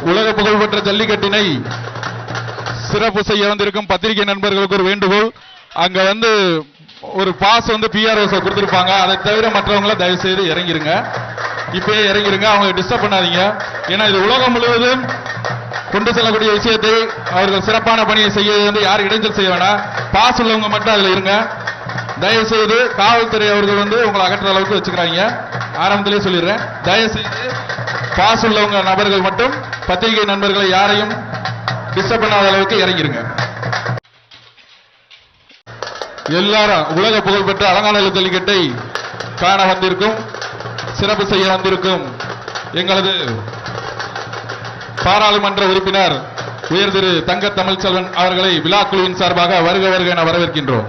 உலக புகழ்பெற்ற ஜல்லிக்கட்டினை சிறப்பு செய்ய வந்திருக்கும் பத்திரிகை நண்பர்களுக்கு ஒரு வேண்டுகோள். அங்க வந்து ஒரு பாஸ் வந்து பிஆர்ஓஸ் கொடுத்திருப்பாங்க. அதை தவிர மற்றவங்கள தயவு செய்து இறங்கிருங்க. இப்பயே இறங்கிருங்க. அவங்க டிஸ்டர்ப் பண்ணாதீங்க. ஏன்னா இது உலகம் முழுவதும் கொண்டு செல்லக்கூடிய விஷயத்தை அவர்கள் சிறப்பான பணியை செய்ய வந்து யாரும் இடைஞ்சல் செய்ய வேணாம். பாஸ் உள்ளவங்க மட்டும் அதுல இருங்க. தயவு செய்து காவல்துறை அவர்கள் வந்து உங்களை அகற்ற அளவுக்கு வச்சுக்கிறாங்க. ஆரம்பத்திலே சொல்லிடுறேன். தயவு செய்து பாஸ் உள்ளவங்க நபர்கள் மட்டும் பத்திரிகை நண்பர்களை யாரையும் டிஸ்டர்ப் பண்ணாத அளவுக்கு இறங்கிருங்க. எல்லாரும் உலக புகழ்பெற்ற அலங்காநல்லூர் ஜல்லிக்கட்டை காண வந்திருக்கும் சிறப்பு செய்ய வந்திருக்கும் எங்களது பாராளுமன்ற உறுப்பினர் உயர் திரு தங்க தமிழ்ச்செல்வன் அவர்களை விழாக்குழுவின் சார்பாக வருக வருக என வரவேற்கின்றோம்.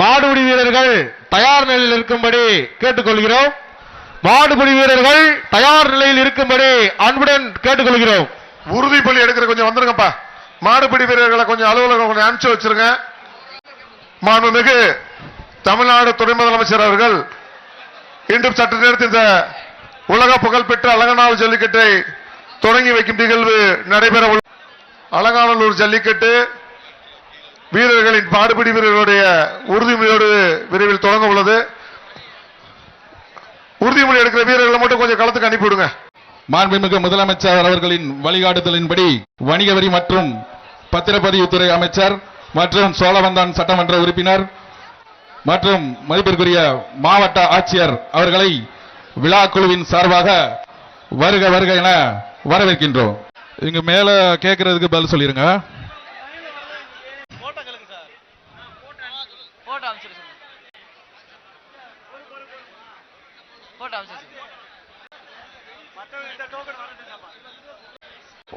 மாடுபிடி வீரர்கள் தயார் நிலையில் இருக்கும்படி கேட்டுக்கொள்கிறோம். மாடுபிடி வீரர்கள் தயார் நிலையில் இருக்கும்படி அன்புடன் கேட்டுக்கொள்கிறோம். உறுதிப்பள்ளி எடுக்கிற கொஞ்சம் வந்துருங்கப்பா. மாடுபிடி வீரர்களை கொஞ்சம் அலுவலகம் கொஞ்சம் அனுப்பிச்சு வச்சிருங்க. மாண்புமிகு தமிழ்நாடு துணை முதலமைச்சர் அவர்கள் இன்று சற்று நேரத்தில் இந்த உலக புகழ்பெற்ற அலங்கநாள் ஜல்லிக்கட்டை தொடங்கி வைக்கும் நிகழ்வு நடைபெற உள்ள அலங்காநல்லூர் ஜல்லிக்கட்டு வீரர்களின் பாடுபிடி வீரர்களுடைய உறுதிமொழியோடு விரைவில் தொடங்க உள்ளது. உறுதிமொழி எடுக்கிற வீரர்களை மட்டும் கொஞ்சம் களத்துக்கு அனுப்பிவிடுங்க. மாண்புமிகு முதலமைச்சர் அவர்களின் வழிகாட்டுதலின்படி வணிக வரி மற்றும் பத்திரப்பதிவுத்துறை அமைச்சர் மற்றும் சோழவந்தான் சட்டமன்ற உறுப்பினர் மற்றும் மதிப்பிற்குரிய மாவட்ட ஆட்சியர் அவர்களை விழா குழுவின் சார்பாக வருக வருக என வரவேற்கின்றோம். இங்க மேல கேட்கறதுக்கு பதில் சொல்லிருங்க போட்டோ அனுப்பிச்சிரு சொல்லுங்க போட்டோ அனுப்பிச்சிரு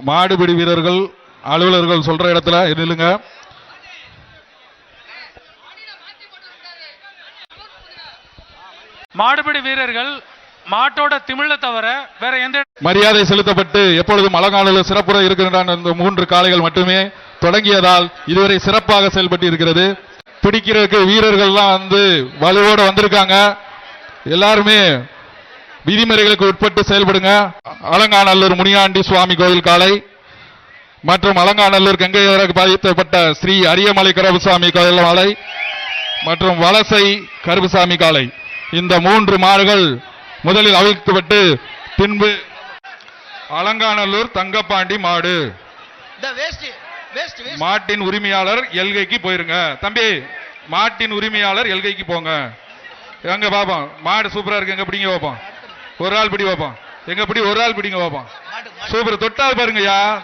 மாடுபிடி வீரர்கள் அலுவலர்கள் சொல்ற இடத்துல நில்லுங்க மாடுபிடி வீரர்கள் மாட்டோட திமிழ தவிர வேற எந்த மரியாதை செலுத்தப்பட்டு எப்பொழுதும் அலங்காநல்லூர் சிறப்புற இருக்கின்றன இந்த மூன்று காளைகள் மட்டுமே தொடங்கியதால் இதுவரை சிறப்பாக செயல்பட்டு இருக்கிறது. பிடிக்கிறதுக்கு வீரர்கள்லாம் வந்து வலுவோட வந்திருக்காங்க. எல்லாருமே விதிமுறைகளுக்கு உட்பட்டு செயல்படுங்க. அலங்காநல்லூர் முனியாண்டி சுவாமி கோவில் காளை மற்றும் அலங்காநல்லூர் கங்கையருக்கு பாதிக்கப்பட்ட ஸ்ரீ அரியமலை கருப்புசாமி கோயில் மாலை மற்றும் வலசை கருப்புசாமி காளை இந்த மூன்று மாடுகள் முதலில் அவிழ்க்கப்பட்டு பின்பு அலங்காநல்லூர் தங்கப்பாண்டி மாடு. மாட்டின் உரிமையாளர் எல்கைக்கு போயிருங்க. தம்பி மாட்டின் உரிமையாளர் எல்கைக்கு போங்க. எங்க பாப்போம்? மாடு சூப்பரா இருக்கு. எங்க பிடிங்க பாப்போம்? ஒரு ஆள் பிடி பாப்போம். எங்க பிடி ஒரு ஆள் பிடிங்க பாப்போம். சூப்பர். தொட்டால் பாருங்கய்யா.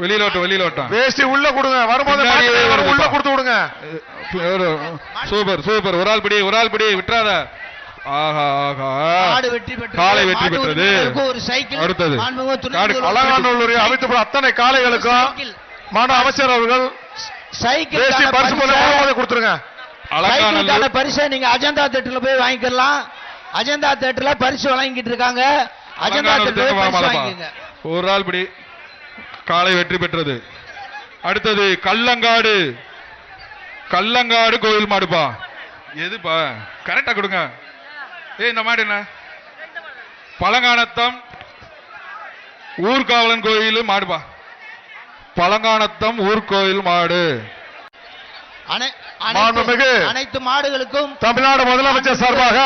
வெளியில ஓட்டம் வெளியில ஓட்டம் வேஷ்டி உள்ள கொடுங்க. வரும்போது. உள்ள கொடுத்து விடுங்க. ஒரு- சூப்பர் சூப்பர். ஒரு ஆள் பிடி ஒரு ஆள் பிடி. விட்டுறாத. ஆஹா ஆஹா. வெற்றி பெற்றது. காளை வெற்றி மாட்டு பெற்றது. உரிமையாளருக்கு ஒரு சைக்கிள். அடுத்தது. அலங்காநல்லூரை அமைத்து அத்தனை காளைகளுக்கும் மாண்பு அமைச்சர் அவர்கள் சைக்கிள் பரிசு கொடுத்துருங்க. அலங்காநல்லூர். பரிசை நீங்க அஜந்தா தேட்டர்ல போய் வாங்கிக்கலாம். அஜந்தா தேட்டர்ல பரிசு வழங்கிட்டு இருக்காங்க. அஜந்தா. வாங்கிக்கங்க. ஒரு ஆள் பிடி காளை வெற்றி பெற்றது. அடுத்தது கல்லங்காடு. கல்லங்காடு கோயில் மாடுப்பா. எதுப்பா? கரெக்டா கொடுங்க. ஏய் இந்த மாடு என்ன? பழங்கானத்தம் ஊர்காவலன் கோயில் மாடுப்பா. பழங்கானத்தம் ஊர்கோயில் மாடு. அனைத்து மாடுகளுக்கும் தமிழ்நாடு முதலமைச்சர் சார்பாக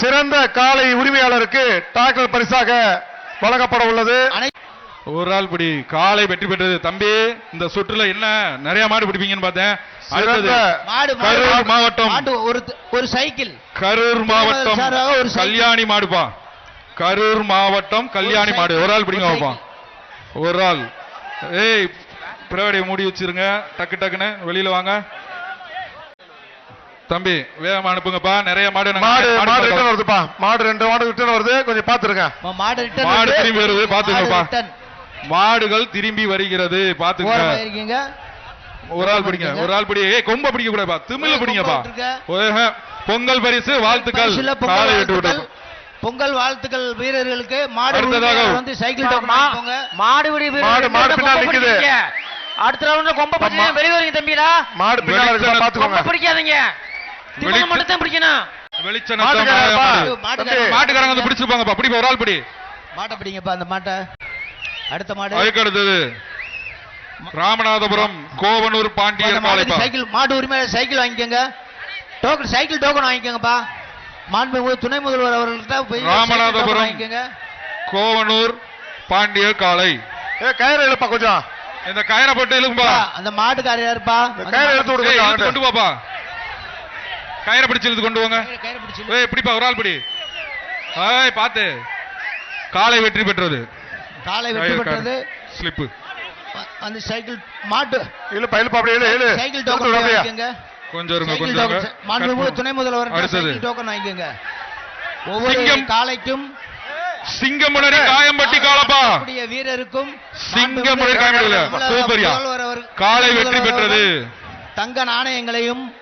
சிறந்த காளை உரிமையாளருக்கு டாக்டர் பரிசாக வழங்கப்பட உள்ளது. ஒரு ஆள் பிடி காளை வெற்றி பெற்றது. தம்பி இந்த சுற்றுல என்ன? நிறைய மாடு பிடிப்பீங்கன்னு பார்த்தேன். மாவட்டம். மாட்டு ஒரு ஒரு சைக்கிள். கரூர் மாவட்டம். கல்யாணி மாடுப்பா. கரூர் மாவட்டம் கல்யாணி மாடு. ஒரு ஆள் பிடிங்க ஒரு பாப்போம் ஒரு ஆள். ஏய் பிரவடியை மூடி வச்சிருங்க. டக்கு டக்குன்னு வெளியில வாங்க. தம்பி வேகமா அனுப்புங்கப்பா. நிறைய மாடு மாடு மாடு மாடு ரிட்டர்ன். வருதுப்பா. மாடு ரெண்டு மாடு ரிட்டர்ன் வருது. கொஞ்சம் பாத்துருங்க மாடு return மாடு. திரும்பி வருது. மாடு return. மாடுகள் திரும்பி வருகிறது. பாத்துங்க ஒரு ஆள் பிடிங்க. ஒரு ஆள் பிடி ஏய் கொம்ப பிடிக்க கூடாதுப்பா திமில பிடிங்கப்பா. ஓஹே. பொங்கல் பரிசு வாழ்த்துக்கள். காலை விட்டு வாழ்த்துக்கள். விட்டு பொங்கல் வாழ்த்துக்கள் வீரர்களுக்கு. மாடு வந்து சைக்கிள் வாங்கிக்கோங்க. மாடுபிடி மாடு மாடு பின்னாடி நிக்குது. அடுத்த ரவுண்ட்ல கொம்ப பிடிச்சா வெளியே வரீங்க தம்பிடா. மாடு பின்னாடி பாத்துக்கோங்க கொம்ப பிடிக்காதீங்க. மட்டும் தான் பிடிக்கணும். மாட்டுக்காரங்க வந்து பிடிச்சிருப்பாங்கப்பா. பிடிப்பா ஒரு ஆள் பிடி. மாட்டை பிடிங்கப்பா அந்த மாட்டை. அடுத்த மாடு. அதுக்கு அடுத்தது ராமநாதபுரம் கோவனூர் பாண்டியர் சைக்கிள் மாட்டு உரிமையாளர் சைக்கிள் வாங்கிக்கோங்க. டோக்கன் சைக்கிள் டோக்கன் வாங்கிக்கோங்கப்பா. மாண்புமிகு துணை முதல்வர் அவர்கள்ட்ட போய் ராமநாதபுரம். வாங்கிக்கோங்க. கோவனூர் பாண்டியர் காளை. ஏ கயிறு இழுப்பா கொஞ்சம். இந்த கயரை போட்டு அப்பா, அந்த மாட்டுக்காரர் யாருப்பா? இந்த கயிறு எடுத்து விடுங்க கொண்டு போப்பா. கயிறை பிடிச்சு இழுத்து கொண்டு போங்க. ஏய் பிடிப்பா ஒரு ஆள் பிடி. ஏய் பாத்து காளை வெற்றி பெற்றது. காலை வெற்றி பெற்றது. ஸ்லிப்பு. அ- அந்த சைக்கிள் மாட்டு. இழுப்பா இழுப்பா அப்படியே இழு இழு. Cycle token. வாங்கிக்கோங்க. கொஞ்சம் இருங்க கொஞ்சம் மாண்புமிகு துணை முதல்வர் அடுத்தது. சைக்கிள் டோக்கன் வாங்கிக்கோங்க. ஒவ்வொரு சிங்கம். காளைக்கும் சிங்கமுனரி காயம்பட்டி காலப்பா. கூடிய வீரருக்கும் சிங்கமுனரி காயம்பட்டியில தமிழக சூப்பரியா. காளை வெற்றி பெற்றது. தங்க நாணயங்களையும்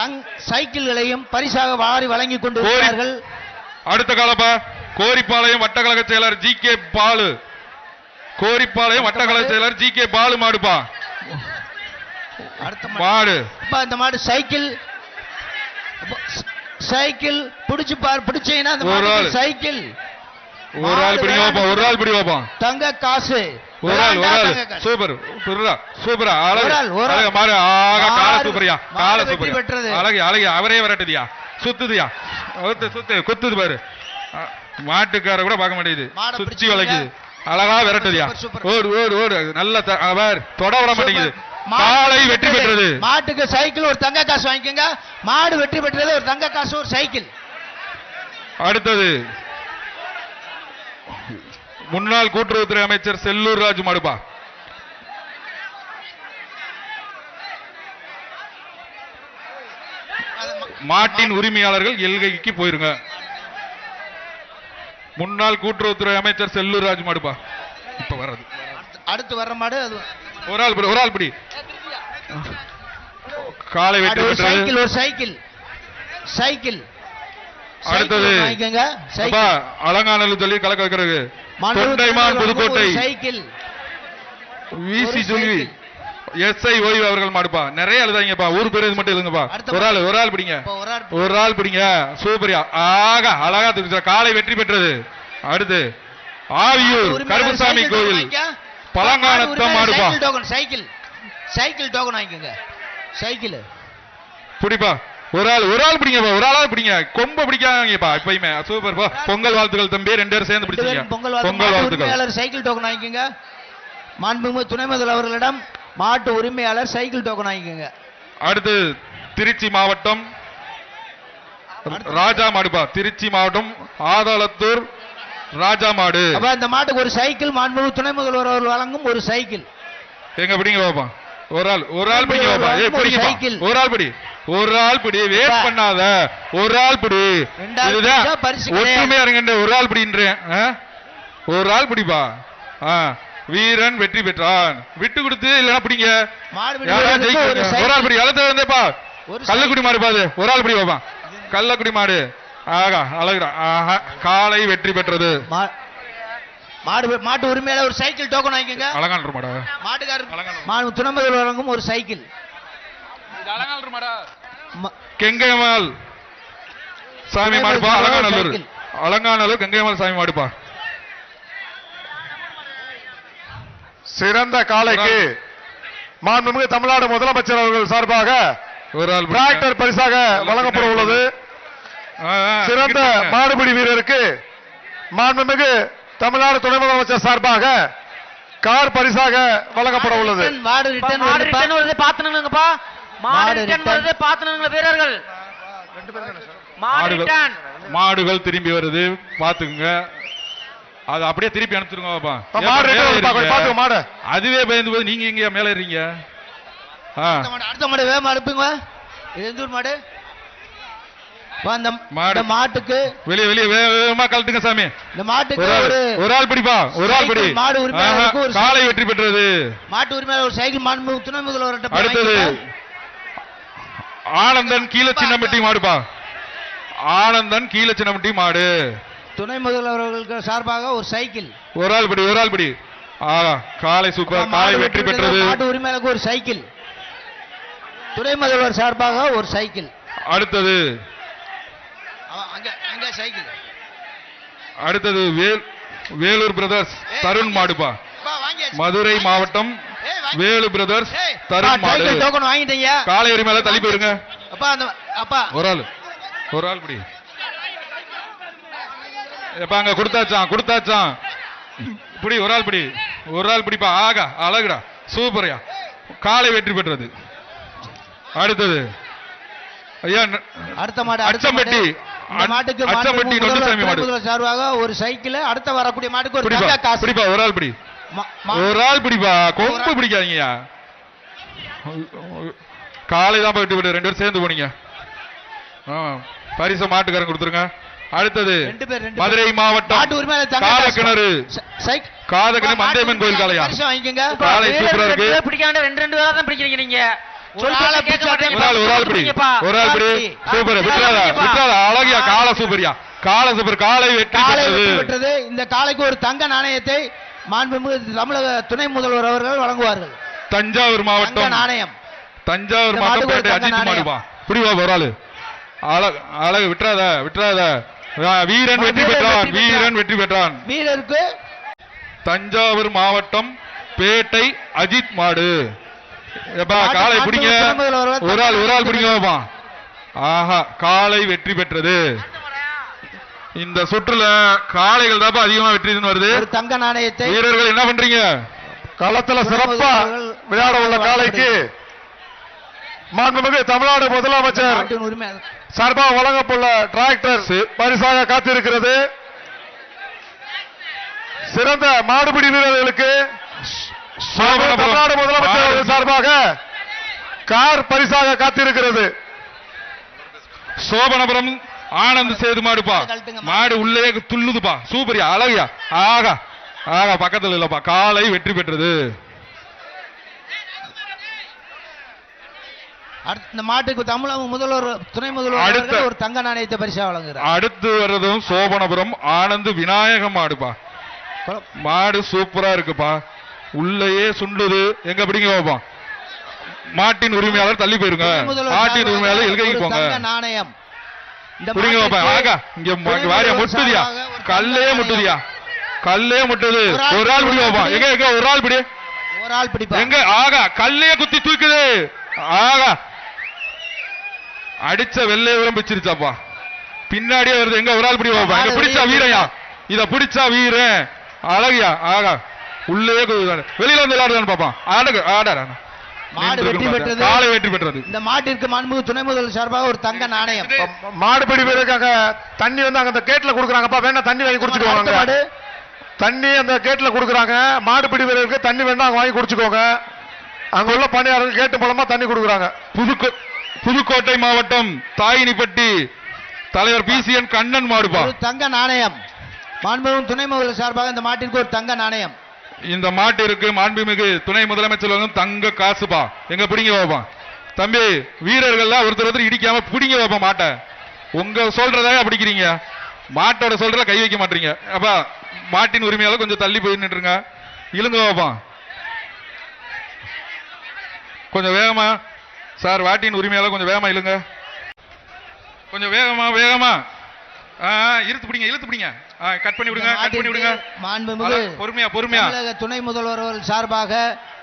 தங் சைக்கிள்களையும் பரிசாக வாரி வழங்கி கொண்டு கோரி- இருக்கிறார்கள். அடுத்த காலப்பா. கோரிப்பாளையம் வட்டக்கழக செயலர் ஜி கே பாலு. கோரிப்பாளையம் வட்டக்கழக செயலர் ஜி கே பாலு மாடுப்பா. அடுத்த மாடு. இந்த மாடு சைக்கிள். சைக்கிள் பிடிச்சு பார் பிடிச்சீங்கன்னா. சைக்கிள். ஒரு ஆள் பிடி வைப்பா ஒரு ஆள் பிடி வைப்பா தங்க காசு. ஒரு ஆள் ஒரு ஆள். தங்க காசு. சூப்பர் சூப்பரா சூப்பரா அழகு மாறு ஆக கால சூப்பரியா கால பெற்றது. அழகு அழகு அவரே விரட்டுதியா. சுத்துதியா. சுத்து குத்துது பாரு. மாட்டுக்கார கூட பார்க்க மாட்டேங்குது. மாடை சுத்தி. வளைக்குது. அழகா விரட்டுதியா. Super, super. ஓடு ஓடு ஓடு. நல்ல அவர் தொட விட மாட்டேங்குது. வெற்றி வெற்றி பெற்றது. மாட்டுக்கு சைக்கிள் ஒரு தங்க காசு வாங்கிக்கோங்க. மாடு வெற்றி பெற்றது ஒரு தங்க காசு ஒரு சைக்கிள். அடுத்தது. முன்னாள் கூட்டுறவுத்துறை அமைச்சர் செல்லூர் ராஜு மாடுப்பா மாட்டின் உரிமையாளர்கள் எல்கைக்கு போயிருங்க. முன்னாள் கூட்டுறவுத்துறை அமைச்சர் செல்லூர் ராஜு மாடுப்பா இப்ப வர்றது. அடுத்து வர்ற மாடு அது. ஒரு ஆள் பிடி ஒரு ஆள் பிடி. காலை சைக்கிள் ஒரு சைக்கிள். சைக்கிள். அடுத்தது அலங்காநல்லூர் சொல்லி கலக்க வைக்கிறது. தொண்டைமான் புதுக்கோட்டை. சைக்கிள். விசி சொல்லி எஸ்ஐ ஓய்வு அவர்கள் மாடுப்பா. நிறைய எழுதாங்கப்பா. ஊர் பேர் மட்டும் எழுதுங்கப்பா. ஒரு ஆள் ஒரு ஆள் பிடிங்க. ஒரு ஆள் பிடிங்க. சூப்பரியா. ஆகா அழகா தெரிஞ்ச. காலை வெற்றி பெற்றது. அடுத்து ஆவியூர் கருப்பசாமி கோயில் மாடு உரிமையாளர் மாடுப்பா. Cycle cycle. டோக்கன் வாங்கிக்கோங்க. சைக்கிள். பிடிப்பா. ஒரு ஆள் ஒரு ஆள் பிடிங்கப்பா ஒரு ஆளா பிடிங்க. கொம்ப பிடிக்காங்கப்பா எப்பயுமே. சூப்பர்ப்பா பொங்கல் வாழ்த்துக்கள் தம்பி ரெண்டு பேரும் சேர்ந்து பிடிச்சீங்க பொங்கல் பொங்கல் வாழ்த்துக்கள். சைக்கிள் டோக்கன் வாங்கிக்கோங்க. மாண்புமிகு துணை முதல்வர் அவர்களிடம் மாட்டு உரிமையாளர் சைக்கிள் டோக்கன் வாங்கிக்கோங்க. அடுத்து திருச்சி மாவட்டம் ராஜா மாடுப்பா. திருச்சி மாவட்டம் ஆதாளத்தூர் ராஜா மாடு. அப்ப இந்த மாட்டுக்கு ஒரு சைக்கிள் மாண்புமிகு துணை முதல்வர் அவர்கள் வழங்கும் ஒரு சைக்கிள். எங்க பிடிங்க பாப்பா. ஒரு ஆள் ஒரு ஆள் பிடிங்க பாப்பா. ஒரு ஆள் பிடி. ஒரு ஆள் பிடி வேஸ்ட். பண்ணாத. ஒரு ஆள் பிடி. இதுதான். ஒற்றுமையா இருங்க ஒரு ஆள் பிடின்றேன். ஆ? ஒரு ஆள் பிடிப்பா? ஆ. வீரன் வெற்றி பெற்றான். விட்டு கொடுத்து இல்லைன்னா பிடிங்க. மாடு ஒரு ஆள் பிடி அழுத்த வந்தேப்பா கள்ளக்குடி மாடு பாது ஒரு ஆள் பிடி பாப்பா. கள்ளக்குடி மாடு. ஆகா அழகுடா. ஆஹா காலை வெற்றி பெற்றது. மா- மாடு மாட்டு உரிமையாளர் ஒரு சைக்கிள் டோக்கன் வாங்கிக்கோங்க. அழகான்ற மாடா மாட்டுக்காரர் அலங்காநல்லூர். மாண்பு துணை முதல்வர் வழங்கும் ஒரு சைக்கிள். ம- கெங்கைமால் சாமி மாடுப்பா அலங்காநல்லூர். அலங்காநல்லூர் கெங்கைமால் சாமி மாடுப்பா. சிறந்த காளைக்கு மாண்புமிகு தமிழ்நாடு முதலமைச்சர் அவர்கள் சார்பாக. டிராக்டர் பரிசாக வழங்கப்பட உள்ளது. சிறந்த. மாடுபிடி வீரருக்கு மாண்புமிகு தமிழ்நாடு துணை முதலமைச்சர் சார்பாக கார் பரிசாக வழங்கப்பட உள்ளது. மாடு மாடு மாடு மாடு வீரர்கள். மாடு மாடுகள். திரும்பி வருது. பாத்துக்குங்க அது அப்படியே திருப்பி அனுப்பிச்சிருங்க மாடு மாடு. அதுவே பயந்து போது நீங்க எங்க மேல ஆ, அடுத்த மாடு, மாடு வேகமா அனுப்புங்க. எந்த மாடு? மாடு. மாட்டுக்கு வெளியே வெளியே வேக வேகமா கழட்டுங்க சாமி. இந்த மாட்டுக்கு ஒரு ஆள் ஒரு ஒரு ஆள் பிடிப்பா. ஒரு ஆள் பிடி. மாடு உரிமையாளருக்கு ஒரு காலை வெற்றி பெற்றது. மாட்டு உரிமையாளர் ஒரு சைக்கிள் மாண்பு துணை அடுத்தது வாங்கிக்கோங்க. ஆனந்தன் கீழ சின்னம்பட்டி மாடுப்பா. ஆனந்தன் கீழ சின்னம்பட்டி மாடு. துணை முதல்வர் அவர்களுக்கு சார்பாக ஒரு சைக்கிள். ஒரு ஆள் பிடி ஒரு ஆள் பிடி. ஆஹா காலை சூப்பர் காலை வெற்றி பெற்றது. மாட்டு உரிமையாளருக்கு ஒரு சைக்கிள். துணை முதல்வர் சார்பாக ஒரு சைக்கிள். அடுத்தது. அங்க அங்க சைக்கிள். அடுத்தது வேல் வேலூர் பிரதர்ஸ் தருண் மாடுப்பா. மதுரை மாவட்டம் வேலு பிரதர்ஸ் தருண் மாடு. டோக்கன் வாங்கிட்டீங்க. காலை மேல தள்ளி போயிருங்க. அப்பா அந்த அப்பா. ஒரு ஆள் ஒரு ஆள் பிடி எப்ப அங்க கொடுத்தாச்சான் கொடுத்தாச்சான் பிடி ஒரு ஆள் பிடி ஒரு ஆள் பிடிப்பா ஆகா அழகுடா. சூப்பர்யா. காலை வெற்றி பெற்றது. அடுத்தது. ஐயா அடுத்த மாடு அடுத்த அச்சம்பட்டி. மாட்டுக்கு அச்சம்பட்டி நொண்டுசாமி மாடு. சார்பாக ஒரு சைக்கிள் அடுத்த வரக்கூடிய மாட்டுக்கு ஒரு காசு. பிடிப்பா ஒரு ஆள் பிடி ஒரு ஆள் பிடிப்பா? கொம்பு பிடிக்காதீங்கய்யா. காலை தான் போயிட்டு விடு. ரெண்டு பேரும் சேர்ந்து போனீங்க. பரிசு மாட்டுக்காரன் கொடுத்துருங்க. அடுத்தது. மதுரை மாவட்டம். காலக்கிணறு. காதக்கிணறு மந்தையம்மன் கோயில் காலையா காலை சூப்பரா இருக்கு. பிடிக்காம ரெண்டு ரெண்டு பேரா தான் பிடிக்கிறீங்க நீங்க. அழகியா காலை சூப்பரியா காலை சூப்பர் காலை வெற்றி இந்த காலைக்கு ஒரு தங்க நாணயத்தை மாண்புமிகு தமிழக துணை முதல்வர் அவர்கள் வழங்குவார்கள். தஞ்சாவூர் மாவட்டம். நாணயம். தஞ்சாவூர் மாவட்டம் அஜித் ஒரு ஆளு. அழகு அழகு விட்டுறாத விட்டுறாத. வீரன் வெற்றி பெற்றான். வீரன் வெற்றி பெற்றான். வீரருக்கு தஞ்சாவூர் மாவட்டம் பேட்டை அஜித் மாடு. காலை பிடிங்க. ஒரு ஆள் ஒரு ஆள் பிடிங்க ஆஹா காலை வெற்றி பெற்றது. இந்த சுற்றுல காளைகள் தான் அதிகமா வெற்றின்னு வருது. ஒரு தங்க நாணயத்தை வீரர்கள் என்ன பண்றீங்க? களத்துல சிறப்பா விளையாட உள்ள காலைக்கு மாண்புமிகு தமிழ்நாடு முதலமைச்சர் சார்பாக வழங்கப்பட்டுள்ள டிராக்டர் பரிசாக காத்திருக்கிறது. சிறந்த மாடுபிடி வீரர்களுக்கு தமிழ்நாடு முதலமைச்சர் சார்பாக கார் பரிசாக காத்திருக்கிறது. சோபனபுரம் ஆனந்த் சேது மாடுப்பா. மாடு உள்ளே துள்ளுதுப்பா. சூப்பரியா அழகியா. ஆகா ஆகா பக்கத்துல இல்லப்பா. காலை வெற்றி பெற்றது. இந்த மாட்டுக்கு தமிழக முதல்வர் துணை முதல்வர் ஒரு தங்க நாணயத்தை பரிசா வழங்குகிறார் அடுத்து வர்றதும் சோபனபுரம் ஆனந்த் விநாயகம் மாடுப்பா. மாடு சூப்பரா இருக்குப்பா. உள்ளேயே சுண்டுது. எங்க பிடிங்க வைப்போம் மாட்டின் உரிமையாளர் தள்ளி போயிருங்க. மாட்டின் உரிமையாளர் எல்கைக்கு போங்க. தங்க நாணயம். முட்டுதியா? கல்லே முட்டுதியா? கல்லே முட்டுது. ஒரு ஆள் பிடி பிடி. எங்க எங்க ஒரு ஆள் பிடி. ஒரு ஆள் பிடிப்பா. எங்க ஆகா கல்லையே குத்தி தூக்குது. ஆகா. அடிச்ச வெள்ளை உரம் பிச்சிருச்சாப்பா பின்னாடியே வருது. எங்க ஒரு ஆள் பிடி வைப்பா எங்க பிடிச்சா வீரையா இத பிடிச்சா வீரன். அழகியா? ஆகா. உள்ளே வெளியில வந்து விளையாடுதான்னு பாப்பான் ஆடுங்க ஆடாடா மாடு வெற்றி பெற்றது. காலை வெற்றி பெற்றது. இந்த மாட்டிற்கு மாண்புமிகு துணை முதல்வர் சார்பாக ஒரு தங்க நாணயம். மாடுபிடி வீரருக்காக தண்ணி வந்து அங்க அந்த கேட்ல கொடுக்குறாங்கப்பா வேணா தண்ணி வாங்கி குடிச்சுக்கோங்க மாடு. தண்ணி அந்த கேட்ல கொடுக்குறாங்க. மாடுபிடி வீரருக்கு தண்ணி வேணா அங்க வாங்கி குடிச்சுக்கோங்க. அங்க உள்ள பணியாளர்கள் கேட்டு மூலமா தண்ணி கொடுக்குறாங்க. புதுக்கோ புதுக்கோட்டை மாவட்டம் தாயினிப்பட்டி தலைவர் பிசிஎன் கண்ணன் மாடுப்பா. ஒரு தங்க நாணயம். மாண்புமிகு துணை முதல்வர் சார்பாக இந்த மாட்டிற்கு ஒரு தங்க நாணயம். இந்த மாட்டிற்கு மாண்புமிகு துணை முதலமைச்சர் தங்க காசுப்பா எங்க பிடிங்க வைப்பான் தம்பி வீரர்கள்லாம் ஒருத்தர் ஒருத்தர் இடிக்காம பிடிங்க வைப்போம் மாட்டை. உங்க சொல்றதாக பிடிக்கிறீங்க. மாட்டோட சொல்றத கை வைக்க மாட்டீங்க. அப்பா மாட்டின் உரிமையால கொஞ்சம் தள்ளி போய் நின்றுங்க இழுங்க வைப்பான் கொஞ்சம் வேகமா. சார் வாட்டின் உரிமையால கொஞ்சம் வேகமா இழுங்க. கொஞ்சம் வேகமா வேகமா. இழுத்து பிடிங்க இழுத்து பிடிங்க. கட் பண்ணி விடுங்க கட் பண்ணி விடுங்க மாண்புமிகு பொறுமையா பொறுமையா தமிழக துணை முதல்வர் அவர்கள் சார்பாக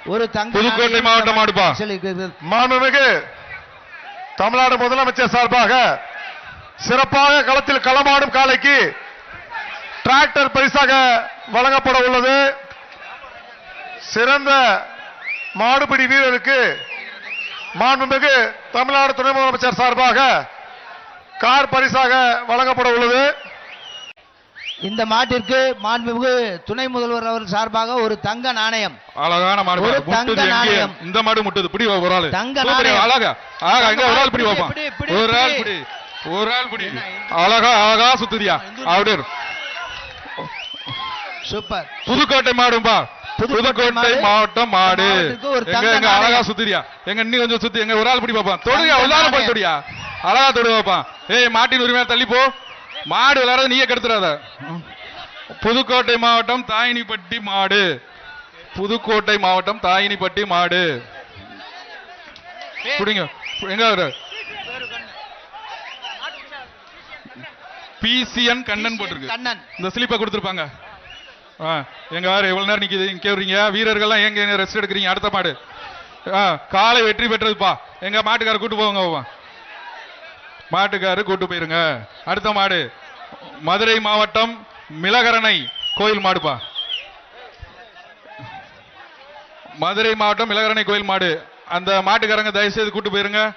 ஒரு தங்க புதுக்கோட்டை மாவட்டம். செலுத்துகிறது. மாண்புமிகு தமிழ்நாடு முதலமைச்சர் சார்பாக சிறப்பாக களத்தில் களமாடும் காலைக்கு டிராக்டர் பரிசாக வழங்கப்பட உள்ளது சிறந்த மாடுபிடி வீரருக்கு மாண்புமிகு தமிழ்நாடு துணை முதலமைச்சர் சார்பாக கார் பரிசாக வழங்கப்பட உள்ளது இந்த மாட்டிற்கு மாண்புமிகு துணை முதல்வர் அவர்கள் சார்பாக ஒரு தங்க நாணயம். அழகான மாடு ஒரு தங்க? நாணயம். இந்த மாடு முட்டுது. பிடி ஒரு ஆளு. தங்க நாணயம். அழகா ஆகா இங்க ஒரு ஆள் பிடி பிடி, வைப்பான் ஒரு ஆள் பிடி. பிடி ஒரு ஆள் பிடி. அழகா அழகா சுத்துதியா அப்படியே. சூப்பர். புதுக்கோட்டை மாடும்பா. புதுக்கோட்டை. மாவட்டம் மாடு. எங்க அழகா. சுத்துறியா? எங்க இன்னும் கொஞ்சம் சுத்தி. எங்க ஒரு ஆள் பிடி பாப்பான் தொடுயா தங்க எல்லாரும் போய். தொடியா அழகா தொடு வைப்பான் ஏய் மாட்டின் உரிமையா தள்ளி போ மாடு விளையாட நீயே கெடுத்துறாத புதுக்கோட்டை மாவட்டம் தாயினிப்பட்டி மாடு. புதுக்கோட்டை மாவட்டம் தாயினிப்பட்டி மாடு. புடிங்க. எங்க பிசிஎன் கண்ணன் போட்டிருக்கு. இந்த ஸ்லிப்பை கொடுத்துருப்பாங்க. எங்க வேற எவ்வளவு நேரம் நிக்குது இங்க வர்றீங்க வீரர்கள்லாம் எங்க ரெஸ்ட் எடுக்கிறீங்க? அடுத்த மாடு. காலை வெற்றி பெற்றதுப்பா எங்க மாட்டுக்காரர் கூட்டு போவாங்க பாப்பா. மாட்டுக்காரர் கூட்டு போயிருங்க. அடுத்த மாடு. மதுரை மாவட்டம் மிளகரணை கோயில் மாடுப்பா. மதுரை மாவட்டம் மிளகரணை கோயில் மாடு. அந்த மாட்டுக்காரங்க தயவு செய்து கூட்டு போயிருங்க.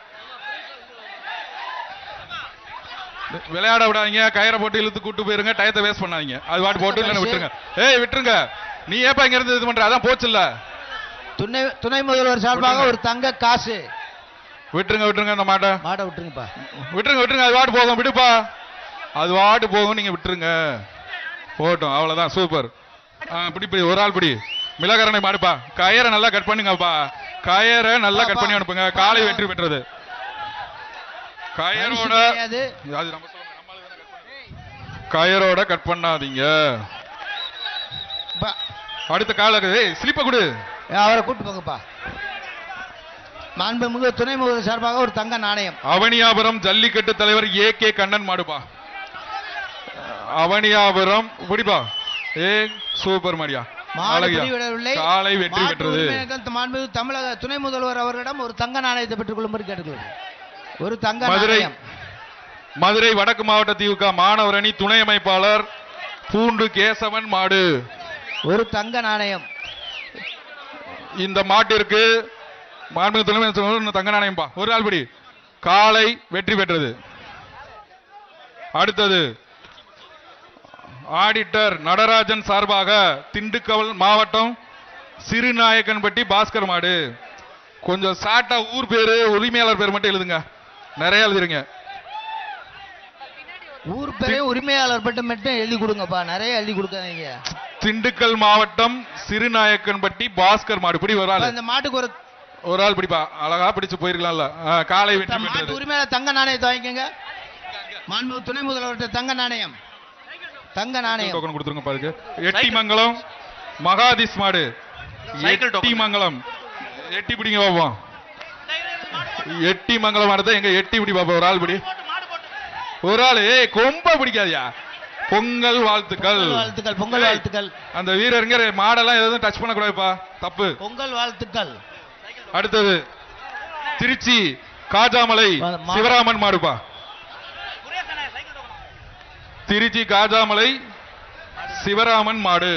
விளையாட விடாதீங்க. கயிறை போட்டு இழுத்து கூட்டு போயிருங்க. டயத்தை வேஸ்ட் பண்ணாதீங்க. அது வாட்டு போட்டு இல்லைன்னு விட்டுருங்க. ஏய் விட்டுருங்க. நீ ஏப்பா இங்க இருந்து இது பண்ற? அதான் போச்சுல்ல. துணை துணை முதல்வர் சார்பாக ஒரு தங்க காசு. விட்டுருங்க விட்டுருங்க அந்த மாட்டை. மாடை விட்டுருங்கப்பா. விட்டுருங்க விட்டுருங்க அது வாட்டு போகும் விடுப்பா. அது வாட்டு போகும் நீங்க விட்டுருங்க. போகட்டும் அவ்வளவுதான் சூப்பர். பிடி பிடி ஒரு ஆள் பிடி. மிளகரணை மாடுப்பா. கயரை நல்லா கட் பண்ணுங்கப்பா. கயரை நல்லா கட் பண்ணி அனுப்புங்க. காலை வெற்றி பெற்றது. கயரோட. கயரோட கட் பண்ணாதீங்க. அடுத்த கால ஸ்லிப்ப கொடு. அவரை கூட்டு போங்கப்பா. மாண்புமிகு துணை முதல்வர் சார்பாக ஒரு தங்க நாணயம். அவனியாபுரம் ஜல்லிக்கட்டு தலைவர் ஏ கே கண்ணன் மாடுப்பா அவனியாபுரம் பிடிப்பா ஏ சூப்பர் மாடியா. காலை வெற்றி பெற்றது. மாண்புமிகு தமிழக துணை முதல்வர் அவர்களிடம் ஒரு தங்க நாணயத்தை பெற்றுக் கொள்ளும்படி கேட்டுக்கொள்கிறேன். ஒரு தங்க மதுரை மதுரை வடக்கு மாவட்ட திமுக மாணவர் அணி துணை அமைப்பாளர் பூண்டு கேசவன் மாடு. ஒரு தங்க நாணயம். இந்த மாட்டிற்கு மாண்புமிகு துணை தங்க நாணயம்பா. ஒரு நாள் படி. காலை வெற்றி பெற்றது. அடுத்தது ஆடிட்டர் நடராஜன் சார்பாக திண்டுக்கல் மாவட்டம் சிறுநாயக்கன்பட்டி பாஸ்கர் மாடு. கொஞ்சம் சாட்டா ஊர் பேரு உரிமையாளர் பேர் மட்டும் எழுதுங்க. நிறைய எழுதுறீங்க ஊர் பேரே உரிமையாளர் மட்டும் மட்டும் எழுதி கொடுங்கப்பா. நிறைய எழுதி கொடுக்காதீங்க. திண்டுக்கல் மாவட்டம் சிறுநாயக்கன்பட்டி பாஸ்கர் மாடு. பிடி ஒரு ஆள். அப்ப இந்த மாட்டுக்கு ஒரு ஒரு ஆள் பிடிப்பா. அழகா பிடிச்சு போயிருக்கலாம்ல. காலை வெற்றி உரிமையாளர் தங்க நாணயத்தை வாங்கிக்கோங்க. மாண்புமிகு துணை முதல்வர்கிட்ட தங்க நாணயம். தங்க நாணயம். டோக்கன் கொடுத்துருங்க பாருங்க. எட்டிமங்கலம் மகாதிஸ் மாடு. எட்டிமங்கலம். எட்டி பிடிங்க பாப்போம். எட்டிமங்கலம் மாடு எங்க எட்டி பிடி பாப்போம். ஒரு ஆள் பிடி. ஒரு ஆள் ஏய் கொம்ப பிடிக்காதியா? பொங்கல் வாழ்த்துக்கள். பொங்கல் வாழ்த்துக்கள் பொங்கல் வாழ்த்துக்கள். அந்த வீரருங்க மாடெல்லாம் எதுவும் டச் பண்ணக்கூடாதுப்பா. தப்பு. பொங்கல் வாழ்த்துக்கள். அடுத்தது திருச்சி காஜாமலை சிவராமன் மாடுப்பா திருச்சி காஜாமலை சிவராமன் மாடு.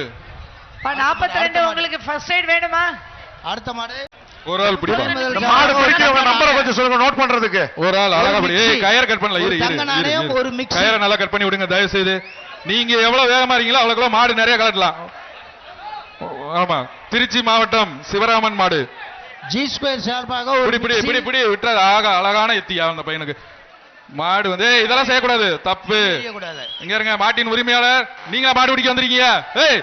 நாற்பத்தி ரெண்டு உங்களுக்கு ஃபர்ஸ்ட் எய்ட் வேணுமா? அடுத்த மாடு. ஒரு ஆள் பிடிப்பா. மாடு பிடிக்கிறவங்க நம்பரை கொஞ்சம் சொல்லுங்க நோட் பண்றதுக்கு. ஒரு ஆள் அழகா படி. கயர் கட் பண்ணல இரு. ஒரு மிக்ஸி. கயரை நல்லா கட் பண்ணி விடுங்க தயவு செய்து நீங்க எவ்வளவு வேகமா இருக்கீங்களோ அவ்வளவுக்குள்ள மாடு நிறைய கலட்டலாம். ஆமா திருச்சி மாவட்டம் சிவராமன் மாடு. ஜி ஸ்கொயர் சார்பாக ஒரு பிடி பிடி மிக்ஸி. பிடி பிடி விட்டுறாது. ஆக அழகான எத்தியா அந்த பையனுக்கு. மாடு வந்து இதெல்லாம் செய்யக்கூடாது. தப்பு. இங்க இருங்க மாட்டின் உரிமையாளர். நீங்களா மாடு பிடிக்க வந்திருக்கீங்க? ஏய்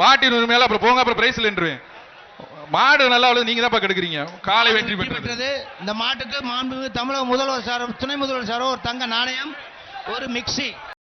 மாட்டின் உரிமையாளர் அப்புறம் போங்க அப்புறம் பிரைஸ் இல்லைன்றுவேன் மாடு நல்லா உள்ளது நீங்க தான் கெடுக்குறீங்க. காலை வெற்றி பெற்றது. இந்த மாட்டுக்கு மாண்புமிகு தமிழக முதல்வர் சார் துணை முதல்வர் சாரோ ஒரு தங்க நாணயம் ஒரு மிக்ஸி